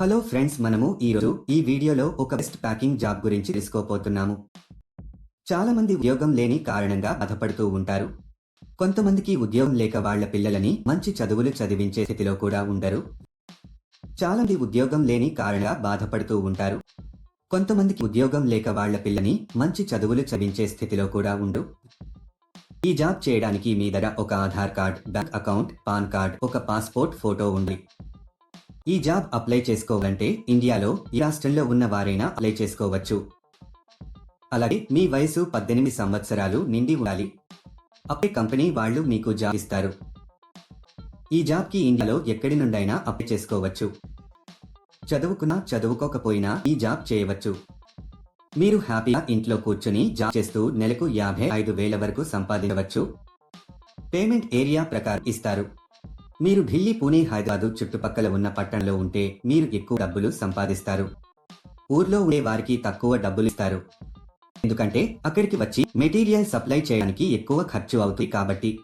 Hello friends మనము ఈరోజు ఈ వీడియోలో ఒక బెస్ట్ ప్యాకింగ్ జాబ్ గురించి తెలుసుకోపోతున్నాము చాలా మంది ఉద్యోగం లేని కారణంగా బాధపడుతూ ఉంటారు. కొంతమందికి ఉద్యోగం లేక వాళ్ళ పిల్లలని మంచి చదువులు చదివించే స్థితిలో కూడా ఉండరు. చాలా మంది ఉద్యోగం లేని కారణంగా బాధపడుతూ ఉంటారు. కొంతమందికి ఉద్యోగం లేక వాళ్ళ పిల్లని మంచి చదువులు చదివించే స్థితిలో కూడా ఉండు ఈ జాబ్ చేయడానికి మీ దగ్గర ఒక Aadhaar card bank account PAN card ఒక పాస్పోర్ట్ ఫోటో ఉంది ఈ జాబ్ అప్లై చేసుకోవాలంటే ఇండియాలో ఈ రాష్ట్రంలో ఉన్న వారైనా అప్లై చేసుకోవచ్చు. అలాగే మీ వయసు పద్దెనిమిది సంవత్సరాలు నిండి ఉండాలి. అప్లై కంపెనీ వాళ్ళు మీకు జాబ్ ఇస్తారు. ఈ జాబ్కి ఇండియాలో ఎక్కడి నుండైనా అప్లై చేసుకోవచ్చు. చదువుకున్నా చదువుకోకపోయినా ఈ జాబ్ చేయవచ్చు. మీరు హ్యాపీగా ఇంట్లో కూర్చుని జాబ్ చేస్తూ నెలకు యాభై ఐదు వేల వరకు సంపాదించవచ్చు. పేమెంట్ ఏరియా ప్రకారం ఇస్తారు. మీరు ఢిల్లీ పూణే హైదరాబాదు చుట్టుపక్కల ఉన్న పట్టణంలో ఉంటే మీరు ఎక్కువ డబ్బులు సంపాదిస్తారు. ఊర్లో ఉండే వారికి తక్కువ డబ్బులు ఇస్తారు. ఎందుకంటే అక్కడికి వచ్చి మెటీరియల్ సప్లై చేయడానికి ఎక్కువ ఖర్చు అవుతుంది కాబట్టి.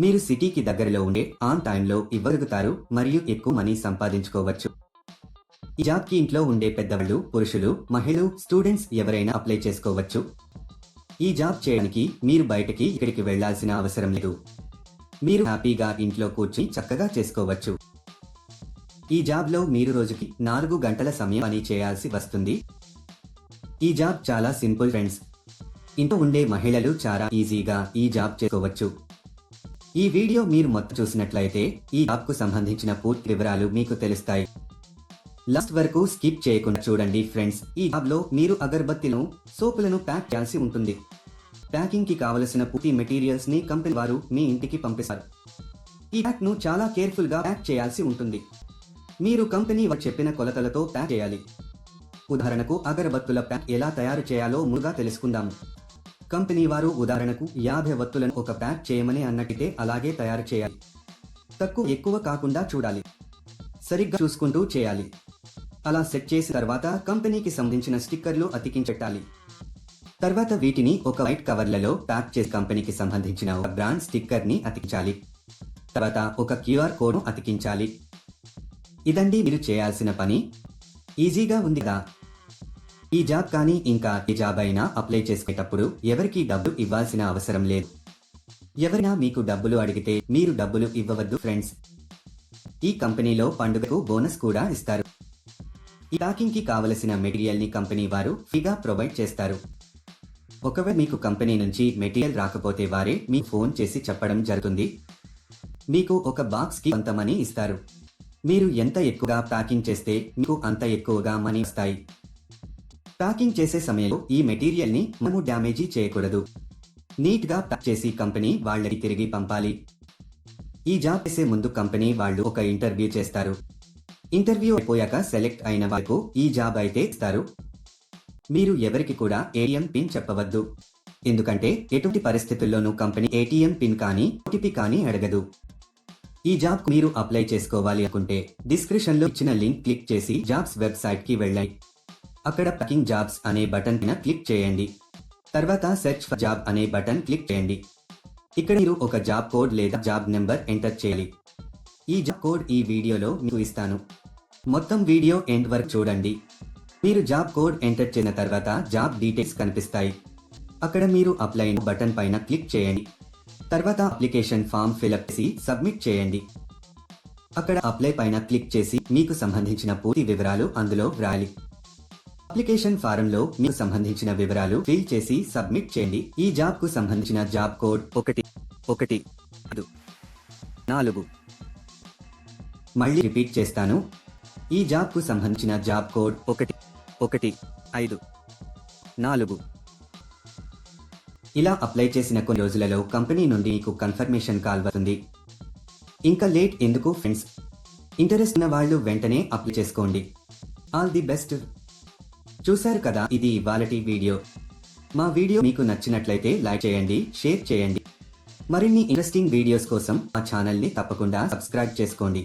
మీరు సిటీకి దగ్గరలో ఉండే ఆన్ టైంలో ఇవ్వగలుగుతారు మరియు ఎక్కువ మనీ సంపాదించుకోవచ్చు. ఈ జాబ్కి ఇంట్లో ఉండే పెద్దవాళ్ళు పురుషులు మహిళలు స్టూడెంట్స్ ఎవరైనా అప్లై చేసుకోవచ్చు. ఈ జాబ్ చేయడానికి మీరు బయటకి ఇక్కడికి వెళ్ళాల్సిన అవసరం లేదు. మీరు హ్యాపీగా ఇంట్లో కూర్చుని చక్కగా చేసుకోవచ్చు. ఈ జాబ్లో మీరు రోజుకి నాలుగు గంటల సమయం పని చేయాల్సి వస్తుంది. ఈ జాబ్ చాలా సింపుల్ ఫ్రెండ్స్. ఇంట్లో ఉండే మహిళలు చాలా ఈజీగా ఈ జాబ్ చేసుకోవచ్చు. ఈ వీడియో మీరు మొత్తం చూసినట్లయితే ఈ జాబ్కు సంబంధించిన పూర్తి వివరాలు మీకు తెలుస్తాయి. లాస్ట్ వరకు స్కిప్ చేయకుండా చూడండి ఫ్రెండ్స్. ఈ జాబ్లో మీరు అగరబత్తిను సోపులను ప్యాక్ చేయాల్సి ఉంటుంది. ప్యాకింగ్కి కావలసిన పూర్తి మెటీరియల్స్ని కంపెనీ వారు మీ ఇంటికి పంపిస్తారు. ఈ ప్యాక్ను చాలా కేర్ఫుల్గా ప్యాక్ చేయాల్సి ఉంటుంది. మీరు కంపెనీ వారు చెప్పిన కొలతలతో ప్యాక్ చేయాలి. ఉదాహరణకు అగరబత్తుల ప్యాక్ ఎలా తయారు చేయాలో ముందుగా తెలుసుకుందాం కంపెనీ వారు ఉదాహరణకు యాభై వత్తులను ఒక ప్యాక్ చేయమని అన్నట్టే అలాగే తయారు చేయాలి. తక్కువ ఎక్కువ కాకుండా చూడాలి. సరిగ్గా చూసుకుంటూ చేయాలి. అలా సెట్ చేసిన తర్వాత కంపెనీకి సంబంధించిన స్టిక్కర్లు అతికించెట్టాలి తర్వాత వీటిని ఒక వైట్ కవర్లలో ప్యాక్ చేసి కంపెనీకి సంబంధించిన ఒక బ్రాండ్ స్టిక్కర్ని అతికించాలి. తర్వాత ఒక క్యూఆర్ కోడ్ అతికించాలి. ఇదండి మీరు చేయాల్సిన పని. ఈజీగా ఉంది కదా. ఈ జాబ్ కానీ ఇంకా ఏ జాబ్ అయినా అప్లై చేసుకునేటప్పుడు ఎవరికి డబ్బు ఇవ్వాల్సిన అవసరం లేదు. ఎవరైనా మీకు డబ్బులు అడిగితే మీరు డబ్బులు ఇవ్వవద్దు ఫ్రెండ్స్. ఈ కంపెనీలో పండుగకు బోనస్ కూడా ఇస్తారు. ఈ ప్యాకింగ్కి కావలసిన మెటీరియల్ని కంపెనీ వారు ఫ్రీగా ప్రొవైడ్ చేస్తారు. ఒకవేళ మీకు కంపెనీ నుంచి మెటీరియల్ రాకపోతే వారే మీ ఫోన్ చేసి చెప్పడం జరుగుతుంది. మీకు ఒక బాక్స్కి కొంత మనీ ఇస్తారు. మీరు ఎంత ఎక్కువగా ప్యాకింగ్ చేస్తే మీకు అంత ఎక్కువగా మనీ వస్తాయి. ప్యాకింగ్ చేసే సమయంలో ఈ మెటీరియల్ని మనము డ్యామేజీ చేయకూడదు. నీట్గా ప్యాక్ చేసి కంపెనీ వాళ్ళకి తిరిగి పంపాలి. ఈ జాబ్ చేసే ముందు కంపెనీ వాళ్ళు ఒక ఇంటర్వ్యూ చేస్తారు. ఇంటర్వ్యూ అయిపోయాక సెలెక్ట్ అయిన వరకు ఈ జాబ్ అయితే ఇస్తారు. మీరు ఎవరికి కూడా ఏటీఎం పిన్ చెప్పవద్దు. ఎందుకంటే ఎటువంటి పరిస్థితుల్లోనూ కంపెనీ ఏటీఎం పిన్ కానీ ఓటీపీ కానీ అడగదు. ఈ జాబ్ మీరు అప్లై చేసుకోవాలి అనుకుంటే డిస్క్రిప్షన్లో ఇచ్చిన లింక్ క్లిక్ చేసి జాబ్స్ వెబ్సైట్కి వెళ్ళండి. అక్కడ ప్యాకింగ్ జాబ్స్ అనే బటన్ పైన క్లిక్ చేయండి. తర్వాత సెర్చ్ ఫర్ జాబ్ అనే బటన్ క్లిక్ చేయండి. ఇక్కడ మీరు ఒక జాబ్ కోడ్ లేదా జాబ్ నెంబర్ ఎంటర్ చేయాలి. ఈ జాబ్ కోడ్ ఈ వీడియోలో మీకు ఇస్తాను. మొత్తం వీడియో ఎండ్ వరకు చూడండి. మీరు జాబ్ కోడ్ ఎంటర్ చేసిన తర్వాత జాబ్ డీటెయిల్స్ కనిపిస్తాయి. అక్కడ మీరు అప్లై బటన్ పైన క్లిక్ చేయండి. తర్వాత అప్లికేషన్ ఫామ్ ఫిలప్ చేసి సబ్మిట్ చేయండి. అక్కడ అప్లై పైన క్లిక్ చేసి మీకు సంబంధించిన పూర్తి వివరాలు అందులో వ్రాయాలి. అప్లికేషన్ ఫారంలో మీకు సంబంధించిన వివరాలు ఫిల్ చేసి సబ్మిట్ చేయండి. ఈ జాబ్కు సంబంధించిన జాబ్ కోడ్ ఒకటి ఒకటి నాలుగు. మళ్ళీ రిపీట్ చేస్తాను. ఈ జాబ్కు సంబంధించిన జాబ్ కోడ్ ఒకటి ఒకటి ఐదు నాలుగు. ఇలా అప్లై చేసిన కొన్ని రోజులలో కంపెనీ నుండి మీకు కన్ఫర్మేషన్ కాల్ వస్తుంది. ఇంకా లేట్ ఎందుకు ఫ్రెండ్స్? ఇంటరెస్ట్ ఉన్న వాళ్ళు వెంటనే అప్లై చేసుకోండి. All the best. చూశారు కదా ఇది ఇవాళటి వీడియో. మా వీడియో మీకు నచ్చినట్లయితే లైక్ చేయండి షేర్ చేయండి. మరిన్ని ఇంట్రెస్టింగ్ వీడియోస్ కోసం మా ఛానల్ని తప్పకుండా సబ్స్క్రైబ్ చేసుకోండి.